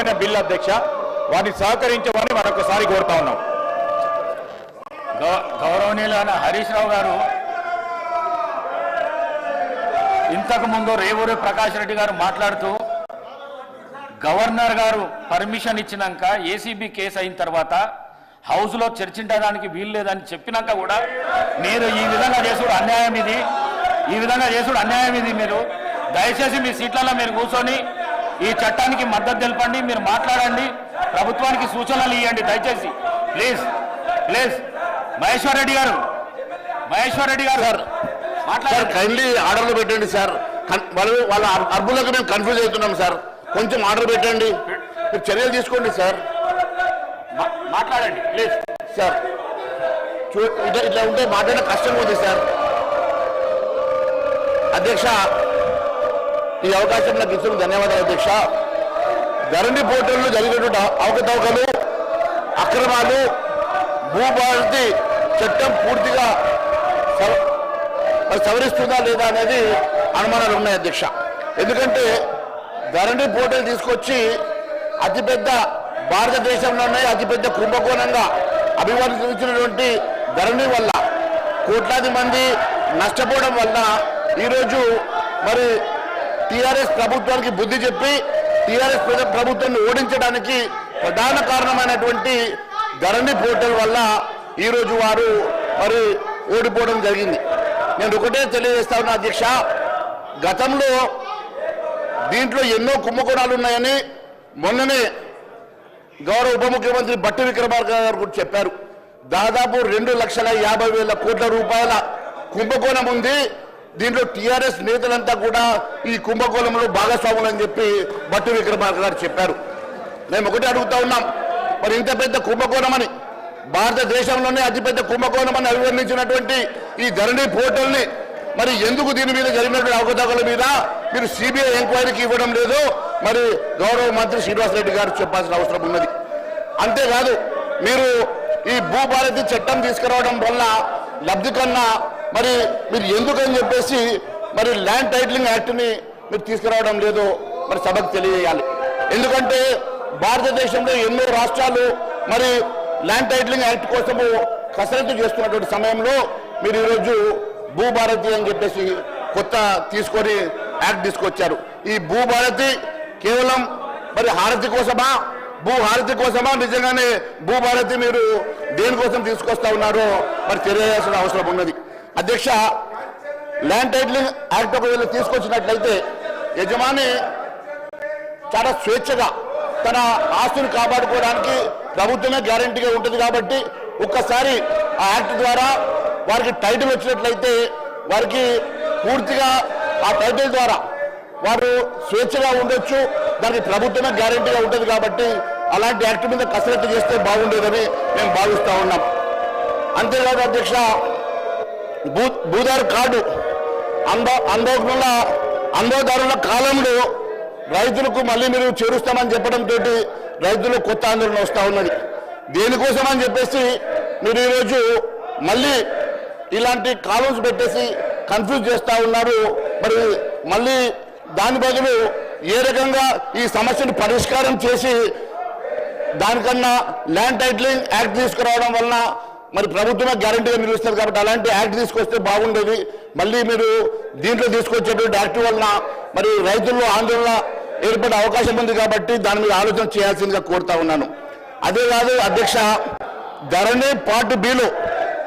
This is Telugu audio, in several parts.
అవసరమైన బిల్ అధ్యక్ష వారిని సహకరించమని మరొకసారి కోరుతా ఉన్నాం. గౌ- గౌరవనీయులైన హరీష్ రావు గారు ఇంతకు ముందు రేవూరి ప్రకాష్ రెడ్డి గారు మాట్లాడుతూ గవర్నర్ గారు పర్మిషన్ ఇచ్చినాక ఏసీబీ కేసు అయిన తర్వాత హౌస్లో చర్చించడానికి వీలు లేదని చెప్పినాక కూడా మీరు ఈ విధంగా చేసుడు అన్యాయం ఇది ఈ విధంగా చేసుడు అన్యాయం ఇది మీరు. దయచేసి మీ సీట్లలో మీరు కూర్చొని ఈ చట్టానికి మద్దతు తెలపండి మీరు మాట్లాడండి ప్రభుత్వానికి సూచనలు ఇవ్వండి దయచేసి. Please please. మహేశ్వర్ రెడ్డి గారు మహేశ్వర్ రెడ్డి గారు. సార్ మాట్లాడండి. కైండ్లీ ఆర్డర్లు పెట్టండి సార్. వాళ్ళు వాళ్ళ అర్- అర్బులకు మేము కన్ఫ్యూజ్ అవుతున్నాం సార్. కొంచెం ఆర్డర్ పెట్టండి. మీరు చర్యలు తీసుకోండి సార్. మాట్లాడండి ప్లీజ్. సార్ ఇట్లా ఇట్లా ఉంటే మాట్లాడే కష్టంగా ఉంది సార్. అధ్యక్ష ఈ అవకాశం నాకు ఇచ్చిన ధన్యవాదాలు అధ్యక్ష. ధరణి పోర్టల్లో జరిగినటువంటి అవకతవకలు అక్రమాలు భూభారతి చట్టం పూర్తిగా సవరిస్తుందా లేదా అనేది అనుమానాలు ఉన్నాయి అధ్యక్ష. ఎందుకంటే ధరణి పోర్టల్ తీసుకొచ్చి అతిపెద్ద భారతదేశంలోనే అతిపెద్ద కుంభకోణంగా అభివర్ణించినటువంటి ధరణి వల్ల కోట్లాది మంది నష్టపోవడం వల్ల ఈరోజు మరి టీఆర్ఎస్ ప్రభుత్వానికి బుద్ధి చెప్పి టీఆర్ఎస్ ప్రభుత్వాన్ని ఓడించడానికి ప్రధాన కారణమైనటువంటి ధరణి పోర్టల్ వల్ల ఈరోజు వారు మరి ఓడిపోవడం జరిగింది. నేను ఒకటే తెలియజేస్తా ఉన్నా అధ్యక్ష గతంలో దీంట్లో ఎన్నో కుంభకోణాలు ఉన్నాయని మొన్ననే గౌరవ ఉప ముఖ్యమంత్రి బట్టి విక్రమార్క గారు కూడా చెప్పారు. దాదాపు రెండు లక్షల యాభై వేల కోట్ల రూపాయల కుంభకోణం ఉంది. దీంట్లో టీఆర్ఎస్ నేతలంతా కూడా ఈ కుంభకోణంలో భాగస్వాములు అని చెప్పి బట్టి విక్రమార్క గారు చెప్పారు. మేము ఒకటి అడుగుతా ఉన్నాం మరి ఇంత పెద్ద కుంభకోణం అని భారతదేశంలోనే అతిపెద్ద కుంభకోణం అని అభివర్ణించినటువంటి ఈ ధరణి పోర్టల్ని మరి ఎందుకు దీని మీద జరిగినటువంటి అవకతవకల మీద మీరు సిబిఐ ఎంక్వైరీకి ఇవ్వడం లేదు మరి గౌరవ మంత్రి శ్రీనివాసరెడ్డి గారు చెప్పాల్సిన అవసరం ఉన్నది. అంతేకాదు మీరు ఈ భూభారతి చట్టం తీసుకురావడం వల్ల లబ్ధి కన్నా మరి మీరు ఎందుకని చెప్పేసి మరి ల్యాండ్ టైటిలింగ్ యాక్ట్ని మీరు తీసుకురావడం లేదు మరి సభకు తెలియజేయాలి. ఎందుకంటే భారతదేశంలో ఎన్నో రాష్ట్రాలు మరి ల్యాండ్ టైటిలింగ్ యాక్ట్ కోసము కసరత్తు చేస్తున్నటువంటి సమయంలో మీరు ఈరోజు భూభారతి అని చెప్పేసి కొత్త తీసుకొని యాక్ట్ తీసుకొచ్చారు. ఈ భూభారతి కేవలం మరి హారతి కోసమా? భూ హారతి కోసమా? నిజంగానే భూభారతి మీరు దేనికోసం తీసుకొస్తా ఉన్నారో మరి తెలియజేయాల్సిన అవసరం ఉన్నది. అధ్యక్ష ల్యాండ్ టైటిలింగ్ యాక్ట్ ఒకవేళ తీసుకొచ్చినట్లయితే యజమాని చాలా స్వేచ్ఛగా తన ఆస్తిని కాపాడుకోవడానికి ప్రభుత్వమే గ్యారంటీగా ఉంటుంది కాబట్టి ఒక్కసారి ఆ యాక్ట్ ద్వారా వారికి టైటిల్ వచ్చినట్లయితే వారికి పూర్తిగా ఆ టైటిల్ ద్వారా వారు స్వేచ్ఛగా ఉండొచ్చు దానికి ప్రభుత్వమే గ్యారంటీగా ఉంటుంది కాబట్టి అలాంటి యాక్ట్ మీద కసరత్తు చేస్తే బాగుండేదని మేము భావిస్తూ ఉన్నాం. అంతేకాదు అధ్యక్ష భూ భూదారు కార్డు అంద అందోకుల అందోదారుల కాలంలో రైతులకు మళ్ళీ మీరు చేరుస్తామని చెప్పడంతో రైతులు కొత్త ఆందోళన వస్తూ ఉన్నది. దేనికోసం అని చెప్పేసి మీరు ఈరోజు మళ్ళీ ఇలాంటి కాలమ్స్ పెట్టేసి కన్ఫ్యూజ్ చేస్తూ ఉన్నారు. మరి మళ్ళీ దాని బదులు ఏ రకంగా ఈ సమస్యను పరిష్కారం చేసి దానికన్నా ల్యాండ్ టైటిలింగ్ యాక్ట్ తీసుకురావడం వలన మరి ప్రభుత్వమే గ్యారంటీగా ఇస్తారు కాబట్టి అలాంటి యాక్ట్ తీసుకొస్తే బాగుండేది. మళ్ళీ మీరు దీంట్లో తీసుకొచ్చేటువంటి యాక్ట్ వలన మరి రైతుల్లో ఆందోళన ఏర్పడే అవకాశం ఉంది కాబట్టి దాని మీద ఆలోచన చేయాల్సిందిగా కోరుతా ఉన్నాను. అదే కాదు అధ్యక్ష ధరణి పార్ట్ బిలో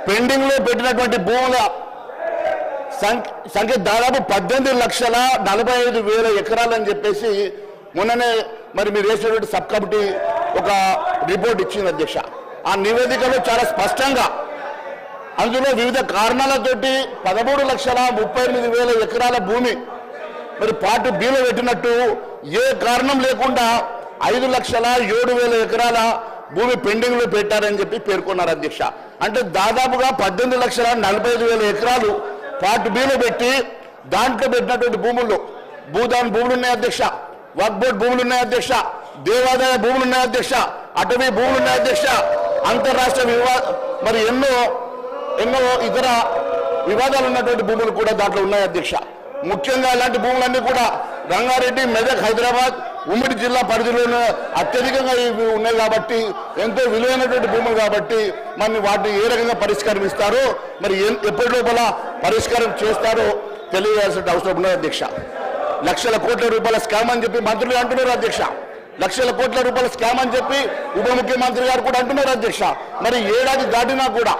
పెండింగ్లో పెట్టినటువంటి భూముల సంఖ్య సంఖ్య దాదాపు పద్దెనిమిది లక్షల నలభై ఐదు వేల ఎకరాలు అని చెప్పేసి మొన్ననే మరి మీరు వేసినటువంటి సబ్ కమిటీ ఒక రిపోర్ట్ ఇచ్చింది అధ్యక్ష. ఆ నివేదికలో చాలా స్పష్టంగా అందులో వివిధ కారణాలతోటి పదమూడు లక్షల ముప్పై ఎనిమిది వేల ఎకరాల భూమి మరి పార్ట్ బీలో పెట్టినట్టు ఏ కారణం లేకుండా ఐదు లక్షల ఏడు వేల ఎకరాల భూమి పెండింగ్లో పెట్టారని చెప్పి పేర్కొన్నారు అధ్యక్ష. అంటే దాదాపుగా పద్దెనిమిది లక్షల నలభై ఐదు వేల ఎకరాలు పార్ట్ బీలో పెట్టి దాంట్లో పెట్టినటువంటి భూముల్లో భూదాన్ భూములు ఉన్నాయి అధ్యక్ష వక్బోర్డ్ భూములు ఉన్నాయి అధ్యక్ష దేవాదాయ భూములు ఉన్నాయి అధ్యక్ష అటవీ భూములు ఉన్నాయి అధ్యక్ష అంతర్రాష్ట్ర వివా మరి ఎన్నో ఎన్నో ఇతర వివాదాలు ఉన్నటువంటి భూములు కూడా దాంట్లో ఉన్నాయి అధ్యక్ష. ముఖ్యంగా ఇలాంటి భూములన్నీ కూడా రంగారెడ్డి మెదక్ హైదరాబాద్ ఉమ్మడి జిల్లా పరిధిలోనే అత్యధికంగా ఇవి ఉన్నాయి కాబట్టి ఎంతో విలువైనటువంటి భూములు కాబట్టి మరి వాటిని ఏ రకంగా పరిష్కారం ఇస్తారో మరి ఎప్పటి లోపల పరిష్కారం చేస్తారో తెలియజేయాల్సిన అవసరం ఉన్నది అధ్యక్ష. లక్షల కోట్ల రూపాయల స్కామ్ అని చెప్పి మంత్రులు అంటున్నారు అధ్యక్ష. లక్షల కోట్ల రూపాయల స్కామ్ అని చెప్పి ఉప ముఖ్యమంత్రి గారు కూడా అంటున్నారు అధ్యక్ష. మరి ఏడాది దాటినా కూడా